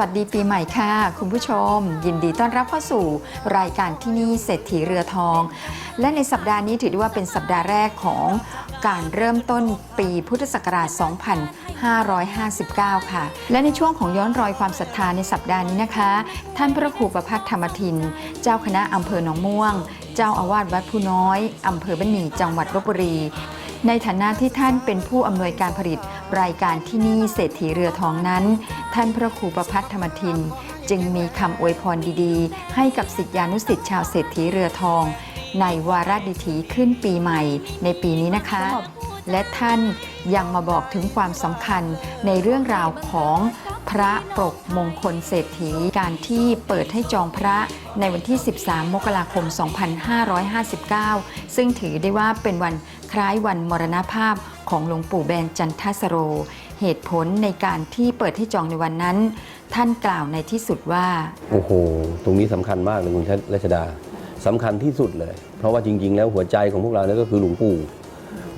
วัสดีปีใหม่ค่ะ คุณผู้ชม ยินดีต้อนรับเข้าสู่รายการที่นี่เศรษฐีเรือทอง และในสัปดาห์นี้ถือได้ว่าเป็นสัปดาห์แรกของการเริ่มต้นปีพุทธศักราช 2559 ค่ะ และในช่วงของย้อนรอยความศรัทธาในสัปดาห์นี้นะคะ ท่านพระครูประพัฒธรรมทิน เจ้าคณะอำเภอหนองม่วง เจ้าอาวาสวัดผู้น้อยอำเภอบ้านหมี่จังหวัดลบบุรี ในฐานะที่ท่านเป็นผู้อำนวยการผลิตรายการที่นี่เศรษฐีเรือทองนั้น ท่านพระครูประพัฒธรรมทิน จึงมีคำอวยพรดีๆ ให้กับสิทธิานุสิทธิชาวเศรษฐีเรือทอง ในวาระดิถีขึ้นปีใหม่ในปีนี้นะคะ และท่านยังมาบอกถึงความสำคัญในเรื่องราวของพระปรกมงคลเศรษฐีการที่เปิดให้จองพระในวันที่ 13 มกราคม 2559 ซึ่งถือได้ว่าเป็นวัน คล้ายวันมรณภาพของหลวงปู่แบนจันทสโร เหตุผลในการที่เปิดให้จองในวันนั้น ท่านกล่าวในที่สุดว่า โอ้โห ตรงนี้สำคัญมากเลยคุณรัชดาสำคัญที่สุดเลย เพราะว่าจริง ๆ แล้วหัวใจของพวกเราเนี่ยก็คือหลวงปู่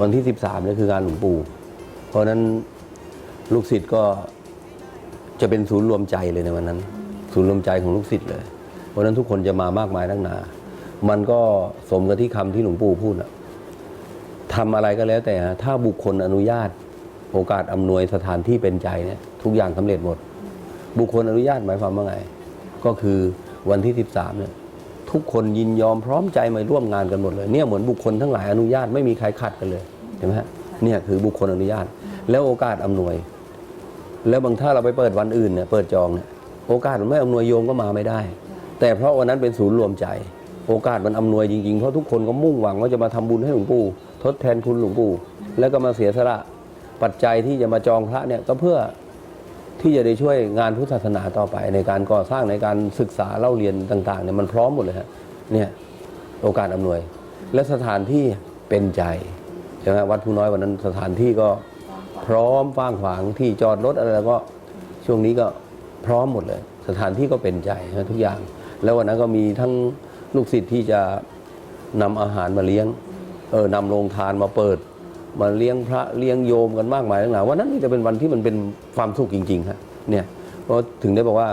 วันที่ 13เนี่ยคืองานหลวงปู่ เพราะนั้นลูกศิษย์ก็จะเป็นศูนย์รวมใจเลยในวันนั้น ศูนย์รวมใจของลูกศิษย์เลย เพราะนั้นทุกคนจะมามากมายนักหนา มันก็สมกับที่คำที่หลวงปู่พูดอะ ทำอะไรก็แล้วแต่ฮะถ้าบุคคลอนุญาต โอกาสอำนวยสถานที่เป็นใจเนี่ยทุกอย่างสำเร็จหมด บุคคลอนุญาตหมายความว่าไง ก็คือวันที่ 13เนี่ยทุกคนยินยอมพร้อมใจมาร่วมงานกันหมดเลยเนี่ยเหมือนบุคคลทั้งหลายอนุญาตไม่มีใครขัดกันเลยเห็นไหมฮะเนี่ยคือบุคคลอนุญาต แล้วโอกาสอำนวย แล้วบางถ้าเราไปเปิดวันอื่นเนี่ยเปิดจองเนี่ยโอกาสมันไม่อำนวยโยมก็มาไม่ได้ แต่เพราะวันนั้นเป็นศูนย์รวมใจ โอกาสมันอำนวยจริงๆ เพราะทุกคนก็มุ่งหวังว่าจะมาทำบุญให้หลวงปู่ ทดแทนคุณหลวงปู่แล้วก็มาเสียสละปัจจัยที่จะมาจองพระเนี่ยก็เพื่อที่จะได้ช่วยงานพุทธศาสนาต่อไป ในการก่อสร้างในการศึกษาเล่าเรียนต่างๆเนี่ยมันพร้อมหมดเลยฮะเนี่ยโอกาสอำนวย และสถานที่เป็นใจใช่ไหมวัดผู้น้อยวันนั้นสถานที่ก็พร้อมฟ้างขวางที่จอดรถอะไรแล้วก็ช่วงนี้ก็พร้อมหมดเลย สถานที่ก็เป็นใจทุกอย่าง แล้ววันนั้นก็มีทั้งลูกศิษย์ที่จะนำอาหารมาเลี้ยง เออนำโรงทานมาเปิด มาเลี้ยงพระเลี้ยงโยมกันมากมายทั้งหลายวันนั้นนี่จะเป็นวันที่มันเป็นความสุขจริงๆครับเนี่ยเพราะถึงได้บอกว่า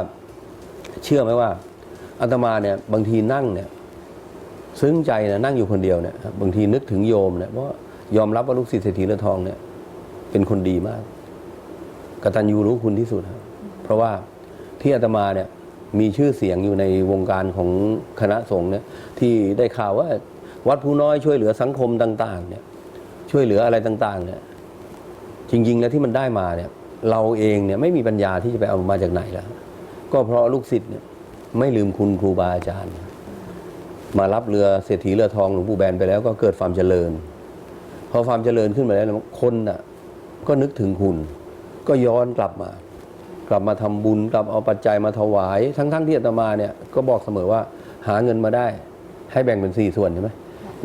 เชื่อไหมว่าอาตมาเนี่ยบางทีนั่งเนี่ยซึ้งใจนะนั่งอยู่คนเดียวเนี่ยครับบางทีนึกถึงโยมเนี่ยเพราะยอมรับว่าลูกศิษย์เศรษฐีเรือทองเนี่ย เป็นคนดีมากกตัญญูรู้คุณที่สุดครับเพราะว่าที่อาตมาเนี่ยมีชื่อเสียงอยู่ในวงการของคณะสงฆ์เนี่ยที่ได้ข่าวว่า วัดผู้น้อยช่วยเหลือสังคมต่างๆเนี่ยช่วยเหลืออะไรต่างๆเนี่ยจริงๆแล้วที่มันได้มาเนี่ยเราเองเนี่ยไม่มีปัญญาที่จะไปเอามาจากไหนแล้ว ก็เพราะลูกศิษย์เนี่ยไม่ลืมคุณครูบาอาจารย์ มารับเรือเศรษฐีเรือทองหลวงปู่แบนไปแล้วก็เกิดความเจริญ พอความเจริญขึ้นมาแล้วคนน่ะก็นึกถึงคุณ ก็ย้อนกลับมา กลับมาทำบุญกลับเอาปัจจัยมาถวาย ทั้งๆที่อาตมาเนี่ยก็บอกเสมอว่าหาเงินมาได้ ให้แบ่งเป็นสี่ส่วนใช่ไหม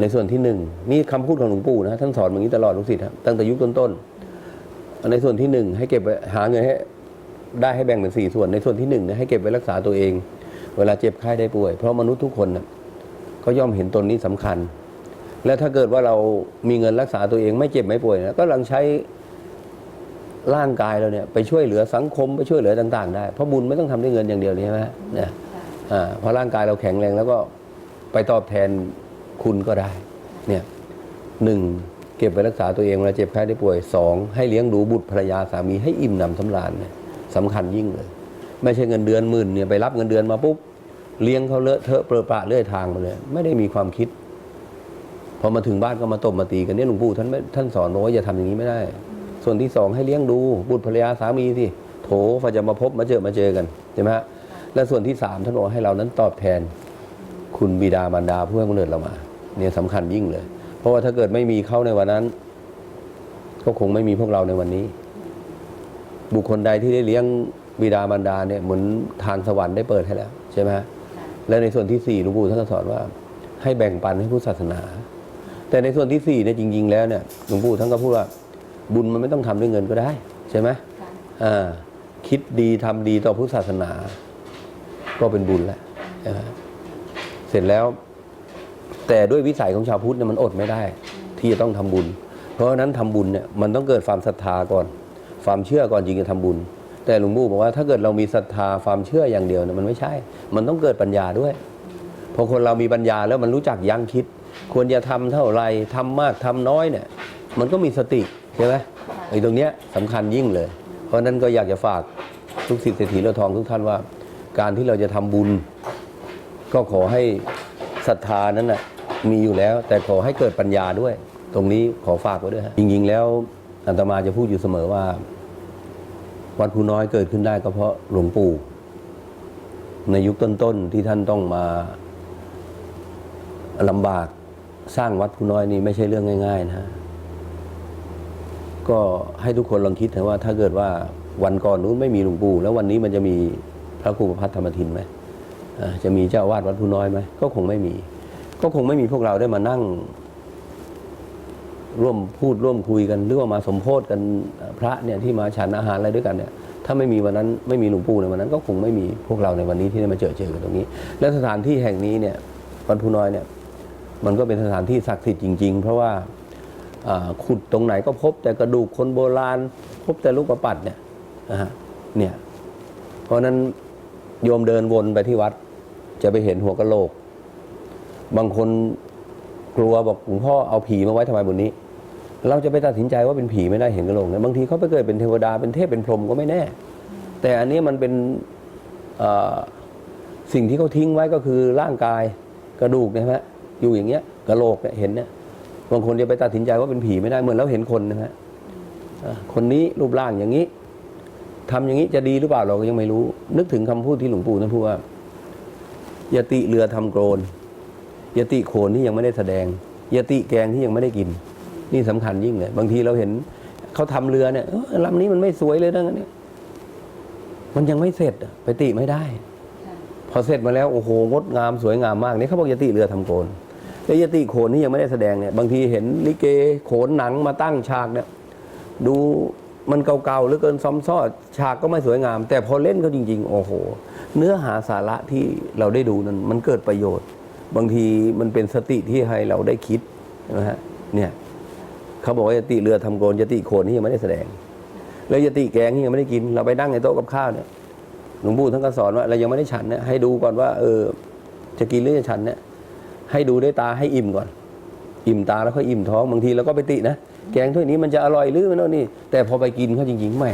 ในส่วนที่หนึ่งนี่คำพูดของหลวงปู่นะท่านสอนอย่างนี้ตลอดลูกศิษย์ครับตั้งแต่ยุคต้นๆในส่วนที่หนึ่งให้เก็บไว้หาเงินให้ได้ให้แบ่งเป็นสี่ส่วน ในส่วนที่หนึ่งเนี่ยให้เก็บไว้รักษาตัวเอง เวลาเจ็บไข้ได้ป่วย เพราะมนุษย์ทุกคนน่ะก็ย่อมเห็นตนนี้สำคัญ และถ้าเกิดว่าเรามีเงินรักษาตัวเองไม่เจ็บไม่ป่วยนะก็ลังใช้ร่างกายเราเนี่ยไปช่วยเหลือสังคมไปช่วยเหลือต่าง ๆ ได้เพราะบุญไม่ต้องทำด้วยเงินอย่างเดียวนี่ใช่ไหมเนี่ยอ่าเพราะร่างกายเราแข็งแรงแล้วก็ไปตอบแทน คุณก็ได้เนี่ยหนึ่งเก็บไว้รักษาตัวเองเวลาเจ็บไข้ได้ป่วยสองให้เลี้ยงดูบุตรภรรยาสามีให้อิ่มหนำสำราญเนี่ยสำคัญยิ่งเลย ไม่ใช่เงินเดือนหมื่นเนี่ยไปรับเงินเดือนมาปุ๊บเลี้ยงเขาเลอะเทอะเปรอะปะเลื่อยทางมาเลยไม่ได้มีความคิดพอมาถึงบ้านก็มาตบมาตีกันเนี่ยหลวงปู่ท่านท่านสอนว่าอย่าทำอย่างนี้ไม่ได้ ส่วนที่สองให้เลี้ยงดูบุตรภรรยาสามีสิโถพอจะมาพบมาเจอมาเจอกันใช่ไหมฮะและส่วนที่สามท่านบอกให้เรานั้นตอบแทน คุณบิดามารดาผู้ให้กำเนิดเรามา เนี่ยสำคัญยิ่งเลย เพราะว่าถ้าเกิดไม่มีเขาในวันนั้น ก็คงไม่มีพวกเราในวันนี้ บุคคลใดที่ได้เลี้ยงบิดามารดาเนี่ยเหมือนทางสวรรค์ได้เปิดให้แล้วใช่ไหมฮะและในส่วนที่สี่หลวงปู่ท่านก็สอนว่า ให้แบ่งปันให้ผู้ศาสนา แต่ในส่วนที่สี่เนี่ยจริง ๆ แล้วเนี่ยหลวงปู่ท่านก็พูดว่า บุญมันไม่ต้องทำด้วยเงินก็ได้ ใช่ไหมอ่าคิดดีทำดีต่อพุทธศาสนา ก็เป็นบุญแล้วใช่ไหมเสร็จแล้ว แต่ด้วยวิสัยของชาวพุทธเนี่ยมันอดไม่ได้ ที่จะต้องทำบุญ เพราะฉะนั้นทำบุญเนี่ยมันต้องเกิดความศรัทธาก่อน ความเชื่อก่อนจริงจะทำบุญ แต่หลวงปู่บอกว่าถ้าเกิดเรามีศรัทธาความเชื่ออย่างเดียวเนี่ยมันไม่ใช่ มันต้องเกิดปัญญาด้วยพอคนเรามีปัญญาแล้วมันรู้จักยั้งคิด ควรจะทำเท่าไรทำมากทำน้อยเนี่ยมันก็มีสติใช่ไหมไอ้ตรงเนี้ยสำคัญยิ่งเลย เพราะนั้นก็อยากจะฝากทุกสิทธิเศรษฐีเรือทองทุกท่านว่า การที่เราจะทำบุญ ก็ขอให้ศรัทธานั้นน่ะ มีอยู่แล้ว แต่ขอให้เกิดปัญญาด้วย ตรงนี้ขอฝากไว้ด้วยฮะจริงๆแล้วอาตมาจะพูดอยู่เสมอว่า วัดภูน้อยเกิดขึ้นได้ก็เพราะหลวงปู่ ในยุคต้นๆที่ท่านต้องมาลำบากสร้างวัดภูน้อยนี่ไม่ใช่เรื่องง่าย ๆนะฮะก็ให้ทุกคนลองคิดนะว่า ถ้าเกิดว่าวันก่อนนู้นไม่มีหลวงปู่ แล้ววันนี้มันจะมีพระครูประพัฒธรรมทินไหมจะมีเจ้าวาดวัดภูน้อยไหมก็คงไม่มี ก็คงไม่มีพวกเราได้มานั่ง ร่วมพูดร่วมคุยกัน หรือว่ามาสมโพธกันพระเนี่ยที่มาฉันอาหารอะไรด้วยกันเนี่ยถ้าไม่มีวันนั้นไม่มีหลวงปู่ในวันนั้น ก็คงไม่มีพวกเราในวันนี้ที่ได้มาเจอเจอกันตรงนี้ และสถานที่แห่งนี้เนี่ยวัดภูน้อยเนี่ยมันก็เป็นสถานที่ศักดิ์สิทธิ์จริง ๆ เพราะว่าขุดตรงไหนก็พบแต่กระดูกคนโบราณ พบแต่ลูกประปัดเนี่ยนะฮะเนี่ยเพราะฉะนั้นโยมเดินวนไปที่วัด จะไปเห็นหัวกะโหลก บางคนกลัวบอกหลวงพ่อเอาผีมาไว้ทำไมบนนี้ เราจะไปตัดสินใจว่าเป็นผีไม่ได้เห็นกระโหลกเนี่ยบางทีเขาไปเกิดเป็นเทวดาเป็นเทพเป็นพรหมก็ไม่แน่ แต่อันนี้มันเป็นเอ่อสิ่งที่เขาทิ้งไว้ก็คือร่างกายกระดูกเนยใช่ไหมอยู่อย่างเงี้ยกระโหลกเนี่ยเห็นเนี่ยบางคนจะไปตัดสินใจว่าเป็นผีไม่ได้เหมือนเราเห็นคนนะฮะอ่าคนนี้รูปร่างอย่างนี้ทำอย่างนี้จะดีหรือเปล่าเราก็ยังไม่รู้ นึกถึงคำพูดที่หลวงปู่ท่านพูดว่าอย่าติเรือทำโกรนอ ยาติโขนที่ยังไม่ได้แสดงยาติแกงที่ยังไม่ได้กิน นี่สำคัญยิ่งเลยบางทีเราเห็นเขาทำเรือเนี่ยลำนี้มันไม่สวยเลยนะเนี่ยมันยังไม่เสร็จไปติไม่ได้ พอเสร็จมาแล้วโอ้โหงดงามสวยงามมากนี่เขาบอกยติเรือทำโกนแล้วยติโขนที่ยังไม่ได้แสดงเนี่ยบางทีเห็นลิเกโขนหนังมาตั้งฉากเนี่ยดูมันเก่าๆหรือเกินซ้ำซ้อฉากก็ไม่สวยงาม แต่พอเล่นเขาจริง ๆ โอ้โห เนื้อหาสาระที่เราได้ดูนั้นมันเกิดประโยชน์ บางทีมันเป็นสติที่ให้เราได้คิดนะฮะเนี่ยเขาบอกว่ายติเรือทำโกนยติโขนที่ยังไม่ได้แสดง แล้วยติแกงที่ยังไม่ได้กิน เราไปนั่งในโต๊ะกับข้าวเนี่ยหลวงปู่ท่านก็สอนว่าเรายังไม่ได้ฉันเนี่ยให้ดูก่อนว่า เออ จะกินหรือจะฉันเนี่ยให้ดูด้วยตาให้อิ่มก่อน อิ่มตาแล้วค่อยอิ่มท้องบางทีเราก็ไปตินะแกงถ้วยนี้มันจะอร่อยหรือไม่นนี่แต่พอไปกินเขาจริงๆแหม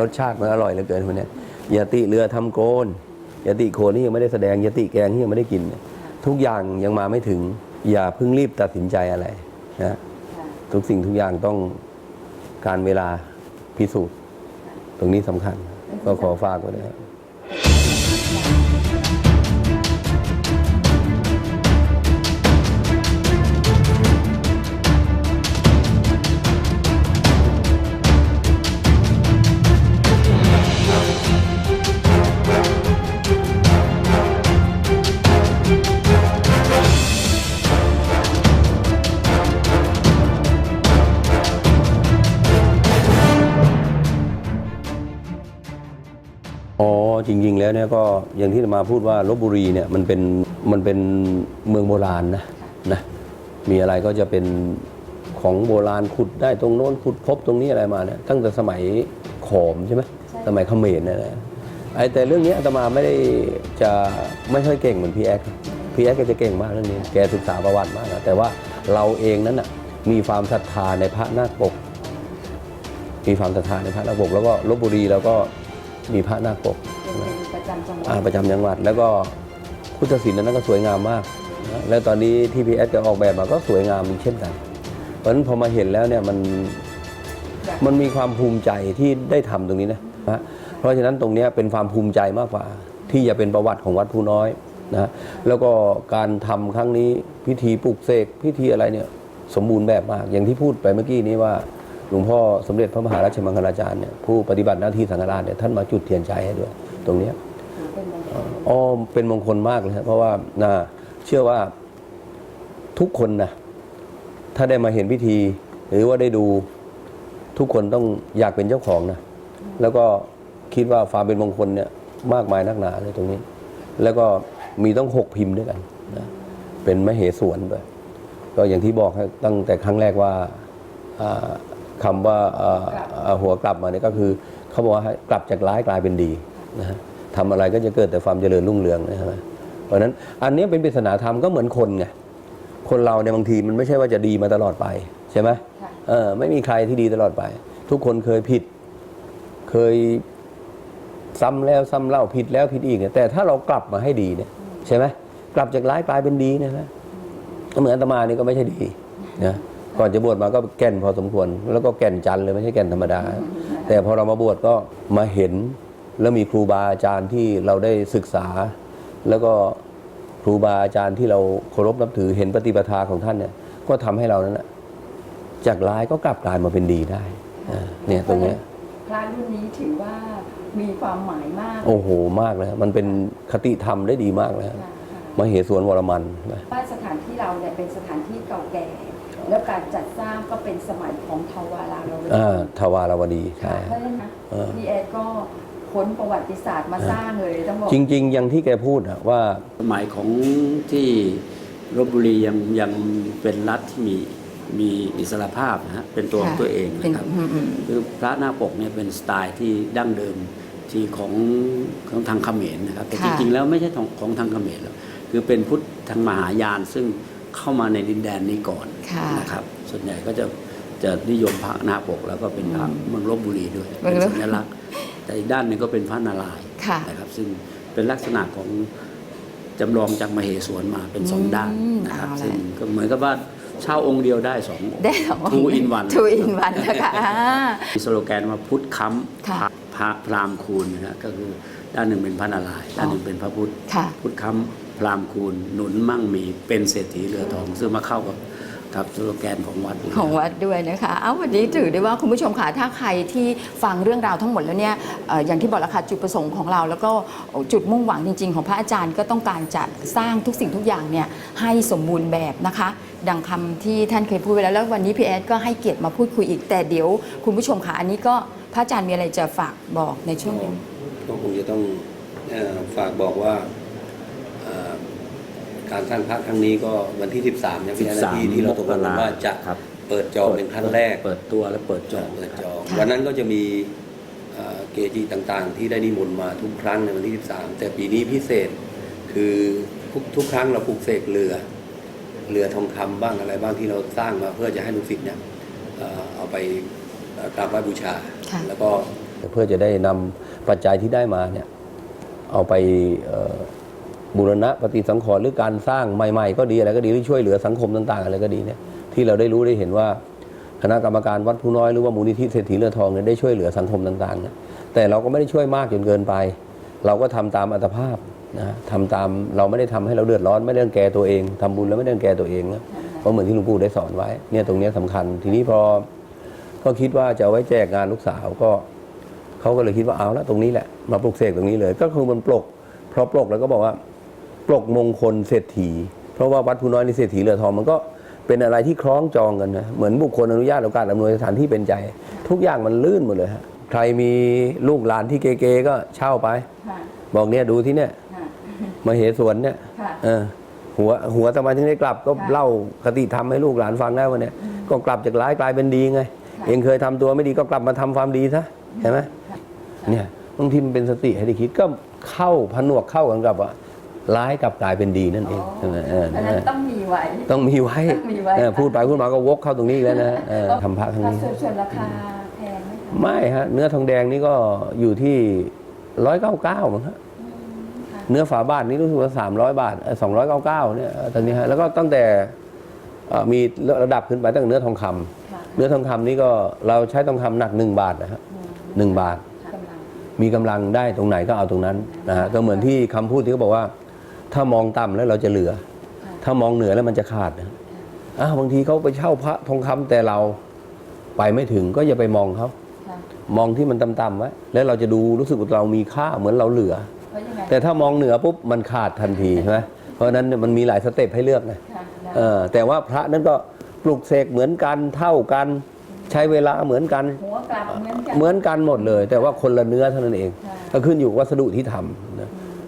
รสชาติมันอร่อยเหลือเกินคนเนี้ยยติเรือทำโกนยติโขนที่ยังไม่ได้แสดงยติแกงที่ยังไม่ได้กินเนี่ย ทุกอย่างยังมาไม่ถึง อย่าเพิ่งรีบตัดสินใจอะไรนะทุกสิ่งทุกอย่างต้องการเวลาพิสูจน์ ตรงนี้สำคัญ ก็ขอฝากไว้นะค จริง ๆ แล้วเนี่ยก็อย่างที่มาพูดว่าลบบุรีเนี่ยมันเป็นมันเป็นเมืองโบราณนะนะมีอะไรก็จะเป็นของโบราณขุดได้ตรงโน้นขุดพบตรงนี้อะไรมาเนี่ยตั้งแต่สมัยขอมใช่ไหมสมัยเขมรเนี่ยนะไอ้แต่เรื่องนี้อาตมาไม่ได้จะไม่ค่อยเก่งเหมือนพี่แอ๊กพี่แอ๊กแกจะเก่งมากเรื่องนี้แกศึกษาประวัติมากนะแต่ว่าเราเองนั้นน่ะมีความศรัทธาในพระนาคปก มีความศรัทธาในพระนาคปก แล้วก็ลบบุรีแล้วก็มีพระนาคปก เป็นประจำจังหวัดอ่าประจำจังหวัด แล้วก็พุทธศิลป์นั้นก็สวยงามมากนะแล้วตอนนี้ที่พีเอสจะออกแบบมาก็สวยงามเช่นกัน เพราะฉะนั้นพอมาเห็นแล้วเนี่ยมันมันมีความภูมิใจที่ได้ทำตรงนี้นะฮะเพราะฉะนั้นตรงเนี้ยเป็นความภูมิใจมากกว่า ที่จะเป็นประวัติของวัดภูน้อยนะแล้วก็การทำครั้งนี้พิธีปลุกเสกพิธีอะไรเนี่ยสมบูรณ์แบบมาก อย่างที่พูดไปเมื่อกี้นี้ว่าหลวงพ่อสมเด็จพระมหาราชมังคลาจารย์เนี่ยผู้ปฏิบัติหน้าที่สังฆราชเนี่ยท่านมาจุดเทียนชัยให้ด้วย ตรงเนี้ยอ๋อเป็นมงคลมากเลยครับเพราะว่านะเชื่อว่าทุกคนนะถ้าได้มาเห็นพิธี หรือว่าได้ดูทุกคนต้องอยากเป็นเจ้าของนะแล้วก็คิดว่าความเป็นมงคลเนี่ยมากมายนักหนาเลยตรงนี้ แล้วก็มีต้องหกพิมพ์ด้วยกันนะเป็นมเหสวนด้วยก็อย่างที่บอกให้ตั้งแต่ครั้งแรกว่าอ่าคำว่าอ่าอ่าหัวกลับมาเนี่ยก็คือเขาบอกว่าให้กลับจากร้ายกลายเป็นดี นะฮะทำอะไรก็จะเกิดแต่ความเจริญรุ่งเรืองนะใช่ไหมเพราะฉะนั้นอันนี้เป็นปริศนาธรรมก็เหมือนคนไงคนเราเนี่ยบางทีมันไม่ใช่ว่าจะดีมาตลอดไปใช่ไหมค่ะเออไม่มีใครที่ดีตลอดไป ทุกคนเคยผิด เคยซ้ำแล้วซ้ำเล่าผิดแล้วผิดอีกเนี่ยแต่ถ้าเรากลับมาให้ดีเนี่ยใช่ไหมกลับจากร้ายกลายเป็นดีเนยนะก็เหมือนอาตมานี่ก็ไม่ใช่ดีนะก่อนจะบวชมาก็แก่นพอสมควร แล้วก็แก่นจันทร์เลยไม่ใช่แก่นธรรมดา แต่พอเรามาบวชก็มาเห็น แล้วมีครูบาอาจารย์ที่เราได้ศึกษา แล้วก็ครูบาอาจารย์ที่เราเคารพนับถือเห็นปฏิปทาของท่านเนี่ย ก็ทำให้เรานั้นนะจากร้ายก็กลับกลายมาเป็นดีได้อ่าเนี่ยตรงเนี้ยพระรุ่นนี้ถือว่ามีความหมายมาก โอ้โหมากเลยมันเป็นคติธรรมได้ดีมากเลยค่ะมเหสวนวรมันนะว่าสถานที่เราเนี่ยเป็นสถานที่เก่าแก่ แล้วการจัดสร้างก็เป็นสมัยของทวาราวดีอ่าทวารวดีใช่เพราะฉะนั้นนะเออพี่เอดก็ ค้นประวัติศาสตร์มาสร้างเลยต้องบอกจริง ๆ อย่างที่แกพูดอะว่าสมัยของที่ลบบุรียังยังเป็นรัฐที่มีมีอิสรภาพนะฮะเป็นตัวของตัวเองเป็นนะครับอืมอืมคือพระหน้าปกเนี่ยเป็นสไตล์ที่ดั้งเดิมที่ของของทางเขมรนะครับแต่จริงๆแล้วไม่ใช่ของของทางเขมรหรอกคือเป็นพุทธทางมหายานซึ่งเข้ามาในดินแดนนี้ก่อนค่ะนะครับ ส่วนใหญ่ก็จะจะนิยมพระหน้าปกแล้วก็เป็นพระเมืองลบบุรีด้วยเมืองเป็นลพสัญลักษณ์ แต่อีกด้านหนึ่งก็เป็นพระนารายณ์ค่ะนะครับ ซึ่งเป็นลักษณะของจำลองจากมเหสวนมาเป็นสองด้านอืมนะครับเอาละ ซึ่งก็เหมือนกับว่าเช่าองค์เดียวได้สององค์ ได้สองทูอินวันทูอินวันนะคะอ่า มีสโลแกนว่าพุทธค้ำค่ะพระพระพรามคูณนะฮะก็คือด้านหนึ่งเป็นพระนารายณ์ด้านหนึ่งเป็นพระพุทธ ค่ะ พุทธค้ำพรามคูณหนุนมั่งมีเป็นเศรษฐีเรือทอง ซึ่งมาเข้ากับ กับสโลแกนของวัดยู่ของวัดด้วยนะคะเอาวันนี้ถือได้ว่าคุณผู้ชมค่ะถ้าใครที่ฟังเรื่องราวทั้งหมดแล้วเนี่ยเอ่ออย่างที่บอกแล้วค่ะจุดประสงค์ของเรา แล้วก็จุดมุ่งหวังจริง ๆ ของพระอาจารย์ก็ต้องการจะสร้างทุกสิ่งทุกอย่างเนี่ยให้สมบูรณ์แบบนะคะ ดังคำที่ท่านเคยพูดไปแล้วแล้ววันนี้พี่แอดก็ให้เกียรติมาพูดคุยอีกแต่เดี๋ยวคุณผู้ชมค่ะอันนี้ก็พระอาจารย์มีอะไรจะฝากบอกในช่วงนี้ ก็คงจะต้องเอ่อฝากบอกว่าเอ่อ การสร้างพระครั้งนี้ก็วันที่ 13เนี่ยเป็นนาทีที่เราตกลงกันว่าจะครับ เปิดจองเป็นครั้งแรกเปิดตัวและเปิดจองเปิดจองค่ะวันนั้นก็จะมีเอ่อเกจิต่างๆ ที่ได้นิมนต์มาทุกครั้งในวันที่ 13 แต่ปีนี้พิเศษคือทุกทุกครั้งเราปลูกเสกเรือ เรือทองคำบ้างอะไรบ้างที่เราสร้างมาเพื่อจะให้ลูกศิษย์เนี่ยเอ่อเอาไปเอ่อกราบไหว้บูชา ค่ะ แล้วก็ เพื่อจะได้นำปัจจัยที่ได้มาเนี่ยเอาไปเอ่อ บูรณะปฏิสังขรณ์หรือการสร้างใหม่ๆ ก็ดีอะไรก็ดีหรือช่วยเหลือสังคมต่างๆ อะไรก็ดีเนี่ยที่เราได้รู้ได้เห็นว่าคณะกรรมการวัดผู้น้อยหรือว่ามูลนิธิเศรษฐีเรือทองเนี่ยได้ช่วยเหลือสังคมต่างๆเนี่ยแต่เราก็ไม่ได้ช่วยมากจนเกินไป เราก็ทำตามอัตภาพนะทำตามเราไม่ได้ทำให้เราเดือดร้อนไม่ได้รังแกตัวเองทำบุญแล้วไม่ได้รังแกตัวเองนะเพราะเหมือนที่หลวงปู่ได้สอนไว้เนี่ยตรงนี้ยสำคัญ ทีนี้พอก็คิดว่าจะไว้แจกงานลูกสาวก็เขาก็เลยคิดว่าเอาละตรงนี้แหละมาปลุกเสกตรงนี้เลย ก็คือมันปลกพราะปลกแล้วก็บอกว่า ปลกมงคลเศรษฐี เพราะว่าวัดผู้น้อยในเศรษฐีเรือทองมันก็เป็นอะไรที่คล้องจองกันนะเหมือนบุคคลอนุญาตโอกาสอำนวยสถานที่เป็นใจ ทุกอย่างมันลื่นหมดเลยฮะใครมีลูกหลานที่เก๋ๆก็เช่าไปค่ะบอกเนี่ยดูที่เนี่ยค่ะมาเหสวนเนี่ยค่ะเออหัวหัวทำไมถึงได้กลับก็ค่ะเล่าคติธรรมให้ลูกหลานฟังได้วันเนี้ยก็กลับจากร้ายกลายเป็นดีไงค่ะเองเคยทำตัวไม่ดีก็กลับมาทำความดีซะเห็นไหมค่ะเนี่ยบางทีมันเป็นสติให้ได้คิดก็เข้าผนวกเข้ากันกับว่า ร้ายกลับกลายเป็นดีนั่นเองใช่ไหมเออเพราะฉะนั้นต้องมีไว้ ต้องมีไว้ต้องมีไว้เออพูดไปพูดมาก็วกเข้าตรงนี้อีกแล้วนะเออทำพระครั้งนี้ส่วนส่วนราคาแพงไหมคะไม่ฮะ เนื้อทองแดงนี่ก็อยู่ที่ร้อยเก้าเก้ามั้งฮะอืมค่ะเนื้อฝาบาทนี่รู้สึกว่าสามร้อยบาทสองร้อยเก้าเก้าเนี่ยเออตอนนี้ฮะแล้วก็ตั้งแต่เอ่อมีระดับขึ้นไปตั้งแต่เนื้อทองคำค่ะเนื้อทองคำนี่ก็เราใช้ทองคำหนักหนึ่งบาทนะฮะอืมหนึ่งบาทกำลังมีกำลังได้ตรงไหนก็เอาตรงนั้นนะฮะก็เหมือนที่คำพูดที่เขาบอกว่า ถ้ามองต่ำแล้วเราจะเหลือค่ะถ้ามองเหนือแล้วมันจะขาดนะอ้าวบางทีเขาไปเช่าพระทองคำแต่เราไปไม่ถึงก็อย่าไปมองเขาค่ะมองที่มันต่ำๆไว้แล้วเราจะดูรู้สึกว่าเรามีค่าเหมือนเราเหลือเพราะยังไงแต่ถ้ามองเหนือปุ๊บมันขาดทันทีใช่ไหมเพราะฉะนั้นเนี่ยมันมีหลายสเต็ปให้เลือกนะค่ะได้เออแต่ว่าพระนั้นก็ปลุกเสกเหมือนกันเท่ากันใช้เวลาเหมือนกันหัวกลับเหมือนกันเหมือนกันหมดเลย แต่ว่าคนละเนื้อเท่านั้นเองค่ะก็ขึ้นอยู่กับวัสดุที่ทำนะ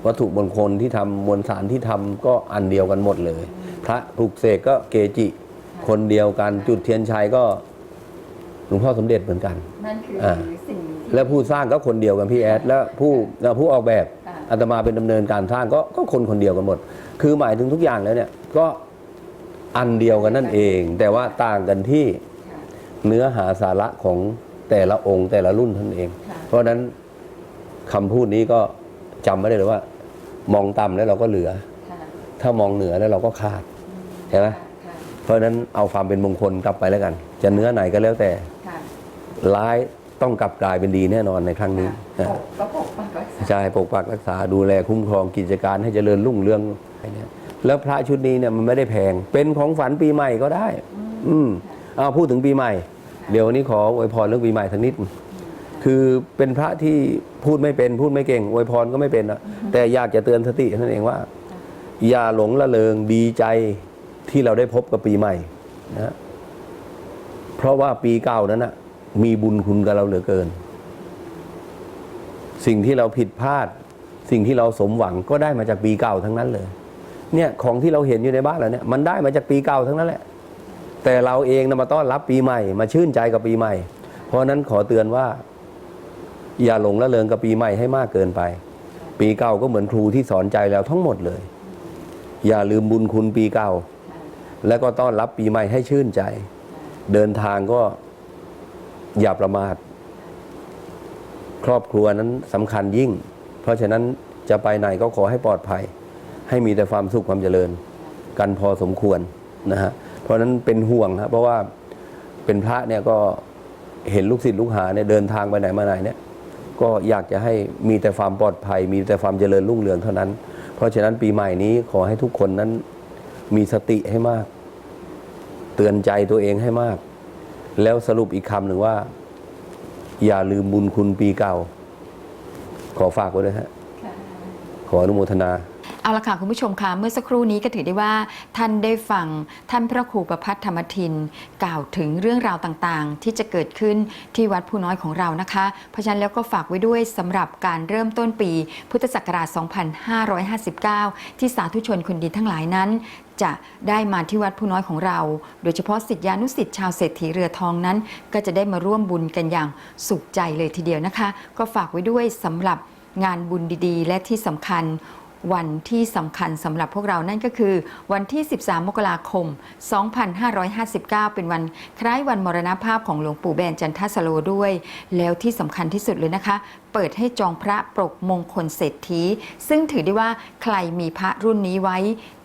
วัตถุมงคลที่ทำมวลสารที่ทำก็อันเดียวกันหมดเลยพพระปลุกเสกก็เกจิ คนเดียวกันจุดเทียนชัยก็หลวงพ่อสมเด็จเหมือนกันนั่นคืออาสิ่งที่และผู้สร้างก็คนเดียวกันพี่แอดและผู้และผู้ออกแบบค่ะอาตมาเป็นดำเนินการสร้างก็ก็คนคนเดียวกันหมด คือหมายถึงทุกอย่างแล้วเนี่ยก็อันเดียวกันนั่นเอง แต่ว่าต่างกันที่ค่ะเนื้อหาสาระของแต่ละองค์แต่ละรุ่นเท่านั้นเองค่ะเพราะฉะนั้นคำพูดนี้ก็จำไว้ได้เลยว่า มองต่ำแล้วเราก็เหลือค่ะถ้ามองเหนือแล้วเราก็ขาดใช่ไหมค่ะเพราะฉะนั้นเอาความเป็นมงคลกลับไปแล้วกัน จะเนื้อไหนก็แล้วแต่ค่ะร้ายต้องกลับกลายเป็นดีแน่นอนในครั้งนี้ปนะกก็ปกปักรักษาใช่ปกปักรักษาดูแลคุ้มครองกิจการให้เจริญรุ่งเรืองอะไรเนี่ยแล้วพระชุดนี้เนี่ยมันไม่ได้แพง เป็นของฝันปีใหม่ก็ได้ อืมเอาพูดถึงปีใหม่ เดี๋ยววันนี้ขออวยพรเรื่องปีใหม่ทั้งนิด คือเป็นพระที่พูดไม่เป็นพูดไม่เก่งอวยพรก็ไม่เป็นนะแต่อยากจะเตือนสติเท่านั่นเองว่า อย่าหลงละเลงดีใจที่เราได้พบกับปีใหม่นะเพราะว่าปีเก่านั้นนะมีบุญคุณกับเราเหลือเกิน สิ่งที่เราผิดพลาด สิ่งที่เราสมหวังก็ได้มาจากปีเก่าทั้งนั้นเลย เนี่ยของที่เราเห็นอยู่ในบ้านเราเนี่ยมันได้มาจากปีเก่าทั้งนั้นแหละ แต่เราเองนะมาต้อนรับปีใหม่ มาชื่นใจกับปีใหม่ เพราะฉะนั้นขอเตือนว่า อย่าหลงละเลงกับปีใหม่ให้มากเกินไป ปีเก่าก็เหมือนครูที่สอนใจเราทั้งหมดเลย อย่าลืมบุญคุณปีเก่า แล้วก็ต้อนรับปีใหม่ให้ชื่นใจ เดินทางก็อย่าประมาท ครอบครัวนั้นสำคัญยิ่ง เพราะฉะนั้นจะไปไหนก็ขอให้ปลอดภัย ให้มีแต่ความสุขความเจริญ กันพอสมควรนะฮะเพราะฉะนั้นเป็นห่วงครับเพราะว่าเป็นพระเนี่ยก็เห็นลูกศิษย์ลูกหาเนี่ยเดินทางไปไหนมาไหนเนี่ย ก็อยากจะให้มีแต่ความปลอดภัย มีแต่ความเจริญรุ่งเรืองเท่านั้น เพราะฉะนั้นปีใหม่นี้ขอให้ทุกคนนั้นมีสติให้มาก เตือนใจตัวเองให้มาก แล้วสรุปอีกคำหนึ่งว่า อย่าลืมบุญคุณปีเก่า ขอฝากไว้ด้วยฮะขออนุโมทนา เอาละค่ะคุณผู้ชมคะเมื่อสักครู่นี้ก็ถือได้ว่าท่านได้ฟังท่านพระครูประพัฒธรรมทิน กล่าวถึงเรื่องราวต่างๆ ที่จะเกิดขึ้นที่วัดผู้น้อยของเรานะคะ เพราะฉะนั้นแล้วก็ฝากไว้ด้วยสำหรับการเริ่มต้นปีพุทธศักราช 2559 ที่สาธุชนคนดีทั้งหลายนั้นจะได้มาที่วัดผู้น้อยของเรา โดยเฉพาะสิทธิานุสิทธิ์ชาวเศรษฐีเรือทองนั้น ก็จะได้มาร่วมบุญกันอย่างสุขใจเลยทีเดียวนะคะ ก็ฝากไว้ด้วยสำหรับงานบุญดีๆ และที่สำคัญ วันที่สำคัญสำหรับพวกเรานั่นก็คือ วันที่ 13 มกราคม 2559 เป็นวันคล้ายวันมรณภาพของหลวงปู่แบนจันทสโลด้วย แล้วที่สำคัญที่สุดเลยนะคะ เปิดให้จองพระปรกมงคลเศรษฐี ซึ่งถือได้ว่าใครมีพระรุ่นนี้ไว้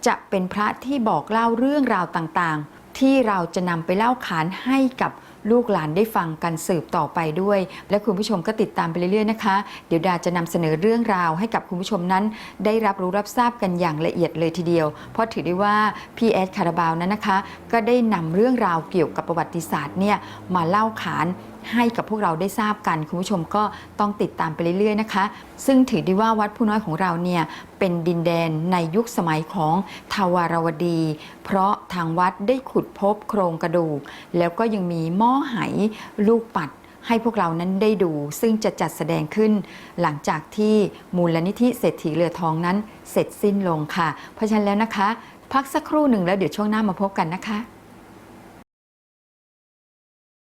จะเป็นพระที่บอกเล่าเรื่องราวต่างๆ ที่เราจะนำไปเล่าขานให้กับ ลูกหลานได้ฟังกันสืบต่อไปด้วย และคุณผู้ชมก็ติดตามไปเรื่อยๆนะคะ เดี๋ยวดาจะนำเสนอเรื่องราวให้กับคุณผู้ชมนั้น ได้รับรู้รับทราบกันอย่างละเอียดเลยทีเดียว เพราะถือได้ว่าพี่แอดคาราบาวนั้นนะคะ ก็ได้นำเรื่องราวเกี่ยวกับประวัติศาสตร์เนี่ยมาเล่าขาน ให้กับพวกเราได้ทราบกัน คุณผู้ชมก็ต้องติดตามไปเรื่อยๆนะคะ ซึ่งถือได้ว่าวัดผู้น้อยของเราเนี่ยเป็นดินแดนในยุคสมัยของทวารวดี เพราะทางวัดได้ขุดพบโครงกระดูก แล้วก็ยังมีหม้อไหลูกปัดให้พวกเรานั้นได้ดู ซึ่งจะจัดแสดงขึ้น หลังจากที่มูลนิธิเศรษฐีเรือทองนั้นเสร็จสิ้นลงค่ะ เพราะฉะนั้นแล้วนะคะ พักสักครู่หนึ่งแล้วเดี๋ยวช่วงหน้ามาพบกันนะคะ